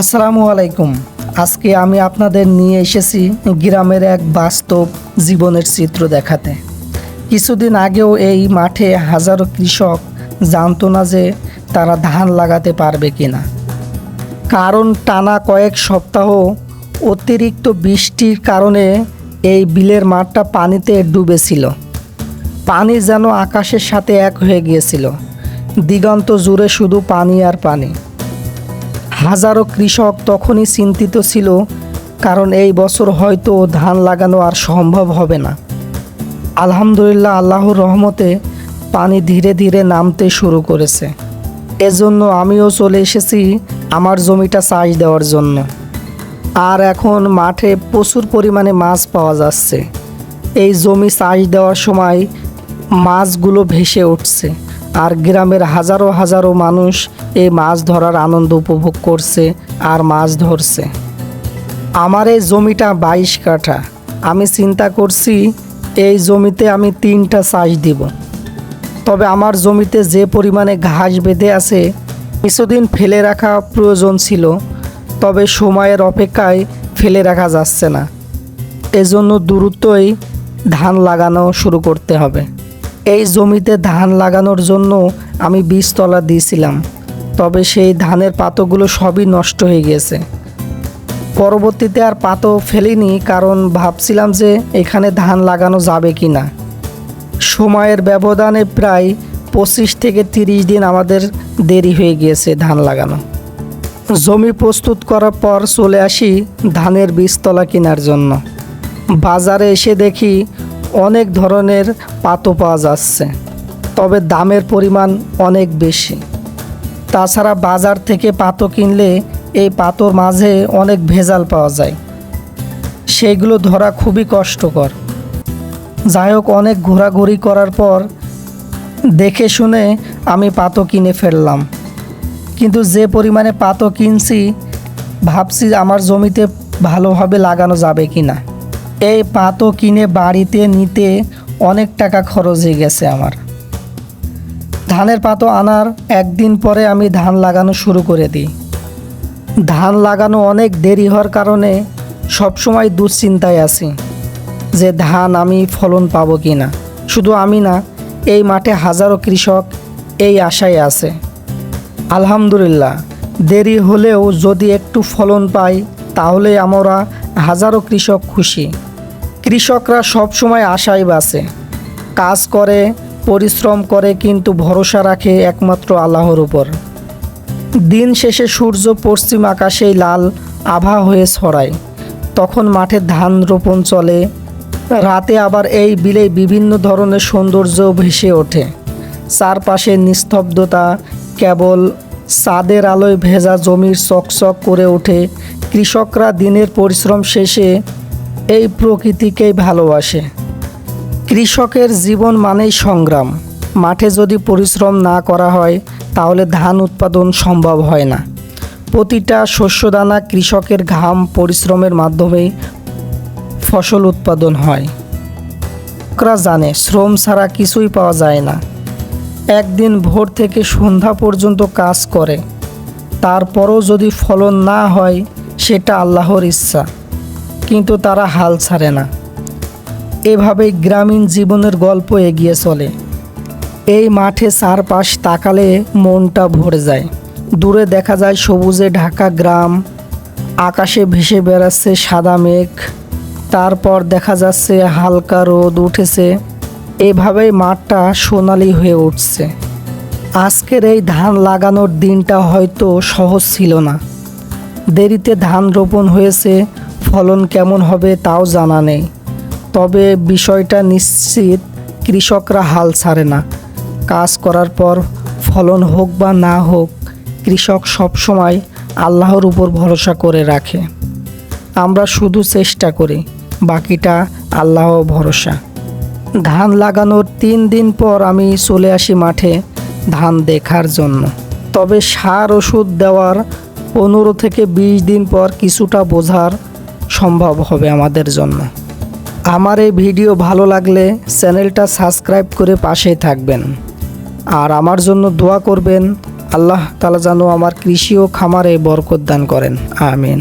আসসালামু আলাইকুম। আজকে আমি আপনাদের নিয়ে এসেছি গ্রামের এক বাস্তব জীবনের চিত্র দেখাতে। কিছুদিন আগেও এই মাঠে হাজারো কৃষক জানতো না যে তারা ধান লাগাতে পারবে কিনা। কারণ টানা কয়েক সপ্তাহ অতিরিক্ত বৃষ্টির কারণে এই বিলের মাঠটা পানিতে ডুবেছিল। পানি যেন আকাশের সাথে এক হয়ে গিয়েছিল। দিগন্ত জুড়ে শুধু পানি আর পানি। হাজারো কৃষক তখনই চিন্তিত ছিল, কারণ এই বছর হয়তো ধান লাগানো আর সম্ভব হবে না। আলহামদুলিল্লাহ আল্লাহর রহমতে পানি ধীরে ধীরে নামতে শুরু করেছে। এজন্য আমিও চলে এসেছি আমার জমিটা চাষ দেওয়ার জন্য। আর এখন মাঠে প্রচুর পরিমাণে মাছ পাওয়া যাচ্ছে। এই জমি চাষ দেওয়ার সময় মাছগুলো ভেসে উঠছে। আর গ্রামের হাজারো হাজারো মানুষ এই মাছ ধরার আনন্দ উপভোগ করছে আর মাছ ধরছে। আমার এই জমিটা বাইশ কাঠা। আমি চিন্তা করছি এই জমিতে আমি তিনটা চাষ দিব। তবে আমার জমিতে যে পরিমাণে ঘাস বেঁধে আছে, কিছুদিন ফেলে রাখা প্রয়োজন ছিল, তবে সময়ের অপেক্ষায় ফেলে রাখা যাচ্ছে না। এজন্য দ্রুতই ধান লাগানো শুরু করতে হবে। এই জমিতে ধান লাগানোর জন্য আমি বীজতলা দিয়েছিলাম। তবে সেই ধানের পাতাগুলো সবই নষ্ট হয়ে গেছে। পরবর্তীতে আর পাতো ফেলিনি কারণ ভাবছিলাম যে এখানে ধান লাগানো যাবে কি না সময়ের ব্যবধানে প্রায় পঁচিশ থেকে তিরিশ দিন আমাদের দেরি হয়ে গিয়েছে ধান লাগানো। জমি প্রস্তুত করার পর চলে আসি ধানের বীজতলা কেনার জন্য। বাজারে এসে দেখি অনেক ধরনের পাতো পাওয়া যাচ্ছে তবে দামের পরিমাণ অনেক বেশি। তাছাড়া বাজার থেকে পাতো কিনলে এই পাতোর মাঝে অনেক ভেজাল পাওয়া যায়। সেইগুলো ধরা খুবই কষ্টকর। যাই হোক, অনেক ঘোরাঘুরি করার পর দেখে শুনে আমি পাতো কিনে ফেললাম। কিন্তু যে পরিমাণে পাতো কিনছি, ভাবছি আমার জমিতে ভালোভাবে লাগানো যাবে কি না এই পাতো কিনে বাড়িতে নিতে অনেক টাকা খরচ হয়ে গেছে আমার। ধানের পাতো আনার একদিন পরে আমি ধান লাগানো শুরু করে দিই। ধান লাগানো অনেক দেরি হওয়ার কারণে সবসময় দুশ্চিন্তায় আছি যে ধান আমি ফলন পাবো কি না। শুধু আমি না, এই মাঠে হাজারো কৃষক এই আশায় আছে। আলহামদুলিল্লাহ, দেরি হলেও যদি একটু ফলন পাই, তাহলে আমরা হাজারো কৃষক খুশি। কৃষকরা সবসময় আশায় বাসে। কাজ করে, পরিশ্রম করে, কিন্তু ভরসা রাখে একমাত্র আল্লাহর উপর। দিন শেষে সূর্য পশ্চিম আকাশেই লাল আভা হয়ে ছড়ায়। তখন মাঠে ধান রোপণ চলে। রাতে আবার এই বিলে বিভিন্ন ধরনের সৌন্দর্য ভেসে ওঠে। চারপাশে নিস্তব্ধতা, কেবল চাঁদের আলোয় ভেজা জমির চকচক করে ওঠে। কৃষকরা দিনের পরিশ্রম শেষে এই প্রকৃতিকেই ভালোবাসে। কৃষকের জীবন মানেই সংগ্রাম। মাঠে যদি পরিশ্রম না করা হয়, তাহলে ধান উৎপাদন সম্ভব হয় না। প্রতিটা শস্যদানা কৃষকের ঘাম পরিশ্রমের মাধ্যমেই ফসল উৎপাদন হয়। কৃষকরা জানে, শ্রম ছাড়া কিছুই পাওয়া যায় না। একদিন ভোর থেকে সন্ধ্যা পর্যন্ত কাজ করে। তারপরও যদি ফলন না হয়, সেটা আল্লাহর ইচ্ছা। কিন্তু তারা হাল ছাড়ে না। এভাবেই গ্রামীণ জীবনের গল্প এগিয়ে চলে। এই মাঠে চারপাশ তাকালে মনটা ভরে যায়। দূরে দেখা যায় সবুজে ঢাকা গ্রাম, আকাশে ভেসে বেড়াচ্ছে সাদা মেঘ, তারপর দেখা যাচ্ছে হালকা রোদ উঠেছে। এভাবেই মাঠটা সোনালি হয়ে উঠছে। আজকের এই ধান লাগানোর দিনটা হয়তো সহজ ছিল না। দেরিতে ধান রোপণ হয়েছে ফলন কেমন হবে তাও জানা নেই। তবে বিষয়টা নিশ্চিত, কৃষকরা হাল ছাড়ে না। কাজ করার পর ফলন হোক বা না হোক, কৃষক সবসময় আল্লাহর উপর ভরসা করে রাখে। আমরা শুধু চেষ্টা করি, বাকিটা আল্লাহ ভরসা। ধান লাগানোর তিন দিন পর আমি চলে আসি মাঠে ধান দেখার জন্য। তবে সার ওষুধ দেওয়ার পনেরো থেকে বিশ দিন পর কিছুটা বোঝার সম্ভব হবে আমাদের জন্য। আমার এই ভিডিও ভালো লাগলে চ্যানেলটা সাবস্ক্রাইব করে পাশেই থাকবেন। আর আমার জন্য দোয়া করবেন, আল্লাহ তালা যেন আমার কৃষি ও খামারে বরকত দান করেন। আমিন।